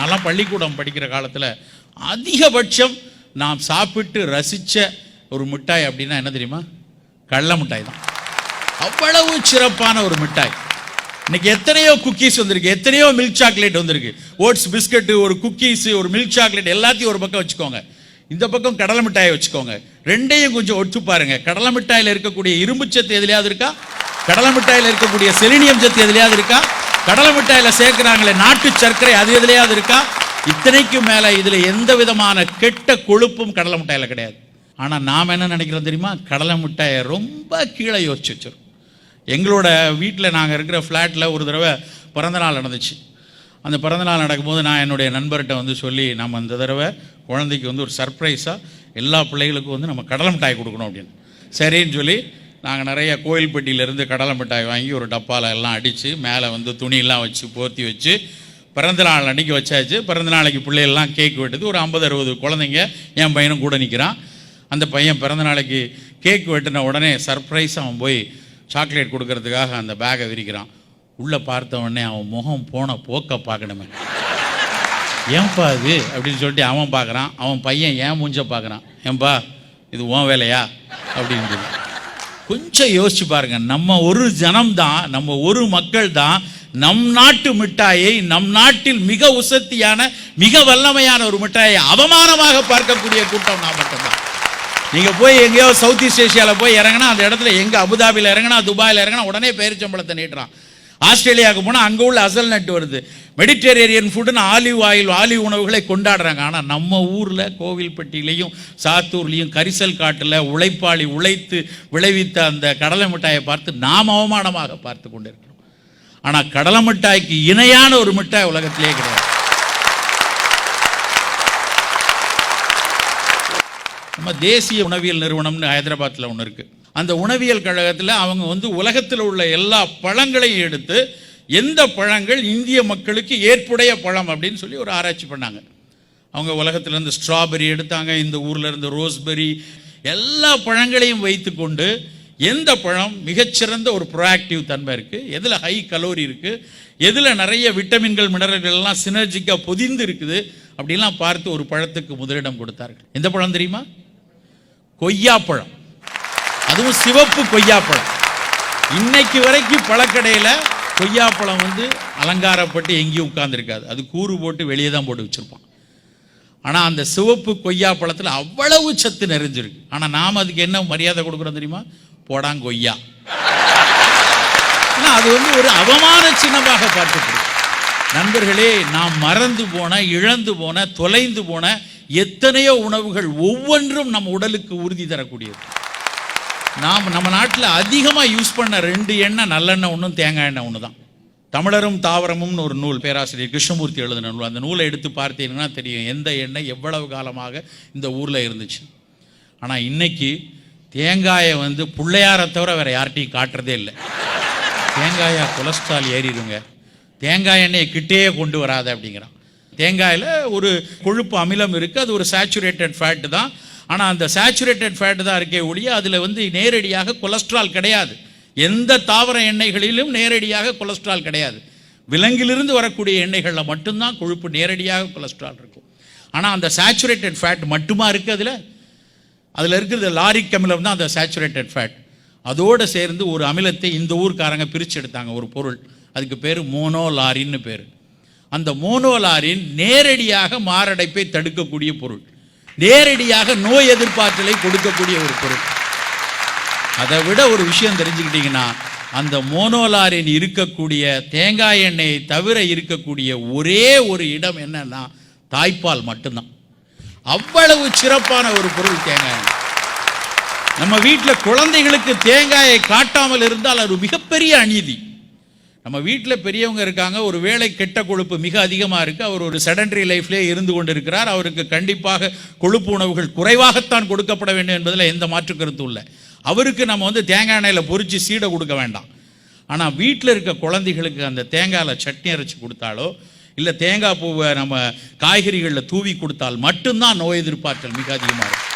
நான்லாம் பள்ளிக்கூடம் படிக்கிற காலத்தில் அதிகபட்சம் நாம் சாப்பிட்டு ரசித்த ஒரு மிட்டாய் அப்படின்னா என்ன தெரியுமா? கடல மிட்டாய் தான். அவ்வளவு சிறப்பான ஒரு மிட்டாய். இன்னைக்கு எத்தனையோ குக்கீஸ் வந்திருக்கு எத்தனையோ மில்க் சாக்லேட் வந்திருக்கு. ஓட்ஸ் பிஸ்கட்டு ஒரு குக்கீஸ் ஒரு மில்க் சாக்லேட் எல்லாத்தையும் ஒரு பக்கம் வச்சுக்கோங்க. இந்த பக்கம் கடலை மிட்டாயை வச்சுக்கோங்க. ரெண்டையும் கொஞ்சம் ஒட்டு பாருங்க. கடலை மிட்டாயில் இருக்கக்கூடிய இரும்பு சத்து எதுலையாவது இருக்கா? கடலை மிட்டாயில் இருக்கக்கூடிய செலினியம் சத்து எதுலையாவது இருக்கா? கடலை மிட்டாயில் சேர்க்குறாங்களே நாட்டு சர்க்கரை அது எதுலையாவது இருக்கா? இத்தனைக்கும் மேலே இதில் எந்த விதமான கெட்ட கொழுப்பும் கடலை மிட்டாயில் கிடையாது. ஆனால் நாம் என்ன நினைக்கிறோம் தெரியுமா? கடலை மிட்டாயை ரொம்ப கீழே யோசிச்சு வச்சிடும் எங்களோட வீட்டில் நாங்கள் இருக்கிற ஃப்ளாட்டில் ஒரு தடவை பிறந்தநாள் நடந்துச்சு. அந்த பிறந்தநாள் நடக்கும்போது நான் என்னுடைய நண்பர்கிட்ட வந்து சொல்லி நம்ம இந்த தடவை குழந்தைக்கு வந்து ஒரு சர்ப்ரைஸாக எல்லா பிள்ளைகளுக்கும் வந்து நம்ம கடலை மிட்டாய் கொடுக்கணும் அப்படின்னு. சரின்னு சொல்லி நாங்கள் நிறைய கோயில்பட்டியிலேருந்து கடலை மிட்டாய் வாங்கி ஒரு டப்பாவில் எல்லாம் அடித்து மேலே வந்து துணியெல்லாம் வச்சு போர்த்தி வச்சு பிறந்த நாள் அன்னைக்கு வச்சாச்சு. பிறந்த நாளைக்கு பிள்ளைகள்லாம் கேக் வெட்டுது. ஒரு ஐம்பது அறுபது குழந்தைங்க என் பையனும் கூட நிற்கிறான் அந்த பையன் பிறந்த நாளைக்கு கேக் வெட்டின உடனே சர்ப்ரைஸ் அவன் போய் சாக்லேட் கொடுக்கறதுக்காக அந்த பேக்கை விரிக்கிறான். உள்ளே பார்த்த உடனே அவன் முகம் போன போக்க பார்க்கணுமே. ஏன்பா இது? அப்படின்னு சொல்லிட்டு அவன் பார்க்குறான். அவன் பையன் ஏன் மூஞ்ச பார்க்குறான்? ஏன்பா இது உன் வேலையா? அப்படின்னு சொல்லி. கொஞ்சம் யோசிச்சு பாருங்க. நம்ம ஒரு ஜனம் தான் நம்ம ஒரு மக்கள் தான் நம் நாட்டு மிட்டாயை நம் நாட்டில் மிக உசத்தியான மிக வல்லமையான ஒரு மிட்டாயை அவமானமாக பார்க்கக்கூடிய கூட்டம் நான் மட்டும்தான். நீங்கள் போய் எங்கேயோ சவுத் ஈஸ்ட் ஏஷியாவில் போய் இறங்கினா அந்த இடத்துல எங்க அபுதாபியில் இறங்கினா துபாயில் இறங்கினா உடனே பயிற்சம்பளத்தை நீட்டுறான். ஆஸ்திரேலியாவுக்கு போனால் அங்கே உள்ள அசல் நட்டு வருது. மெடிட்டரேனியன் ஃபுட்டுன்னு ஆலிவ் ஆயில் ஆலிவ் உணவுகளை கொண்டாடுறாங்க. ஆனால் நம்ம ஊரில் கோவில்பட்டியிலையும் சாத்தூர்லேயும் கரிசல் காட்டில் உழைப்பாளி உழைத்து விளைவித்த அந்த கடலை மிட்டாயை பார்த்து நாம் அவமானமாக பார்த்து கொண்டிருக்கிறோம். ஆனால் கடலை மிட்டாய்க்கு இணையான ஒரு மிட்டாய் உலகத்திலே கிடையாது. நம்ம தேசிய உணவியல் நிறுவனம்னு ஹைதராபாத்தில் ஒன்று இருக்குது அந்த உணவியல் கழகத்தில் அவங்க வந்து உலகத்தில் உள்ள எல்லா பழங்களையும் எடுத்து எந்த பழங்கள் இந்திய மக்களுக்கு ஏற்புடைய பழம் அப்படின்னு சொல்லி ஒரு ஆராய்ச்சி பண்ணாங்க. அவங்க உலகத்திலேருந்து ஸ்ட்ராபெரி எடுத்தாங்க இந்த ஊரில் இருந்து ரோஸ்பெரி எல்லா பழங்களையும் வைத்துக்கொண்டு எந்த பழம் மிகச்சிறந்த ஒரு ப்ரோஆக்டிவ் தன்மை இருக்குது எதில் ஹை கலோரி இருக்குது எதில் நிறைய விட்டமின்கள் மினரல்கள் எல்லாம் சினர்ஜிக்காக பொதிந்து இருக்குது அப்படிலாம் பார்த்து ஒரு பழத்துக்கு முதலிடம் கொடுத்தார்கள். எந்த பழம் தெரியுமா? கொய்யாப்பழம் அதுவும் சிவப்பு கொய்யாப்பழம் இன்னைக்கு வரைக்கும் பழக்கடையில் கொய்யாப்பழம் வந்து அலங்காரப்பட்டு எங்கேயும் உட்கார்ந்திருக்காது. அது கூறு போட்டு வெளியே தான் போட்டு வச்சுருப்பான். ஆனால் அந்த சிவப்பு கொய்யாப்பழத்தில் அவ்வளவு சத்து நிறைஞ்சிருக்கு. ஆனால் நாம் அதுக்கு என்ன மரியாதை கொடுக்குறோம் தெரியுமா? போடாங்கொய்யா ஆனால் அது வந்து ஒரு அவமான சின்னமாக பார்க்கப்படும் நண்பர்களே நாம் மறந்து போன இழந்து போன தொலைந்து போன எத்தனையோ உணவுகள் ஒவ்வொன்றும் நம் உடலுக்கு உறுதி தரக்கூடியது. நாம் நம்ம நாட்டில் அதிகமாக யூஸ் பண்ண ரெண்டு எண்ணெய் நல்லெண்ணெய் ஒன்றும் தேங்காய் எண்ணெய் ஒன்று தான் தமிழரும் தாவரமும்னு ஒரு நூல் பேராசிரியர் கிருஷ்ணமூர்த்தி எழுதின நூல். அந்த நூலை எடுத்து பார்த்தீங்கன்னா தெரியும் எந்த எண்ணெய் எவ்வளவு காலமாக இந்த ஊரில் இருந்துச்சு. ஆனால் இன்னைக்கு தேங்காயை வந்து பிள்ளையாரை தவிர வேறு யார்கிட்டையும் காட்டுறதே இல்லை. தேங்காயை கொலஸ்ட்ரால் ஏறிடுங்க. தேங்காய் எண்ணெயை கிட்டேயே கொண்டு வராது அப்படிங்கிறான். தேங்காயில் ஒரு கொழுப்பு அமிலம் இருக்குது அது ஒரு சேச்சுரேட்டட் ஃபேட்டு தான். ஆனால் அந்த சேச்சுரேட்டட் ஃபேட்டு தான் இருக்கே ஒழிய அதில் வந்து நேரடியாக கொலஸ்ட்ரால் கிடையாது. எந்த தாவர எண்ணெய்களிலும் நேரடியாக கொலஸ்ட்ரால் கிடையாது. விலங்கிலிருந்து வரக்கூடிய எண்ணெய்களில் மட்டும்தான் கொழுப்பு நேரடியாக கொலஸ்ட்ரால் இருக்கும். ஆனால் அந்த சேச்சுரேட்டட் ஃபேட் மட்டுமா இருக்குது அதில்? அதில் இருக்கிறது லாரிக் அமிலம் தான் அந்த சேச்சுரேட்டட் ஃபேட் அதோடு சேர்ந்து ஒரு அமிலத்தை இந்த ஊர்க்காரங்க பிரித்து எடுத்தாங்க ஒரு பொருள். அதுக்கு பேர் மோனோலாரின்னு பேர். அந்த மோனோலாரின் நேரடியாக மாரடைப்பை தடுக்கக்கூடிய பொருள். நேரடியாக நோய் எதிர்ப்பாற்றலை கொடுக்கக்கூடிய ஒரு பொருள். அதை விட ஒரு விஷயம் தெரிஞ்சுக்கிட்டீங்கன்னா அந்த மோனோலாரின் இருக்கக்கூடிய தேங்காய் எண்ணெயை தவிர இருக்கக்கூடிய ஒரே ஒரு இடம் என்னன்னா தாய்ப்பால் மட்டும்தான். அவ்வளவு சிறப்பான ஒரு பொருள் தேங்காய் எண்ணெய். நம்ம வீட்டில் குழந்தைகளுக்கு தேங்காயை காட்டாமல் இருந்தால் அது மிகப்பெரிய அநீதி. நம்ம வீட்டில் பெரியவங்க இருக்காங்க ஒரு வேலை கெட்ட கொழுப்பு மிக அதிகமாக இருக்குது அவர் ஒரு செடன்டரி லைஃப்லேயே இருந்து கொண்டு இருக்கிறார் அவருக்கு கண்டிப்பாக கொழுப்பு உணவுகள் குறைவாகத்தான் கொடுக்கப்பட வேண்டும் என்பதில் எந்த மாற்று கருத்தும் இல்லை. அவருக்கு நம்ம வந்து தேங்காய் எண்ணெயில் பொறிச்சு சீடை கொடுக்க வேண்டாம். ஆனால் வீட்டில் இருக்க குழந்தைகளுக்கு அந்த தேங்காயில் சட்னி அரைச்சி கொடுத்தாலோ இல்லை தேங்காய் பூவை நம்ம காய்கறிகளில் தூவி கொடுத்தால் மட்டும்தான் நோய் எதிர்ப்பாற்றல் மிக அதிகமாக இருக்கும்.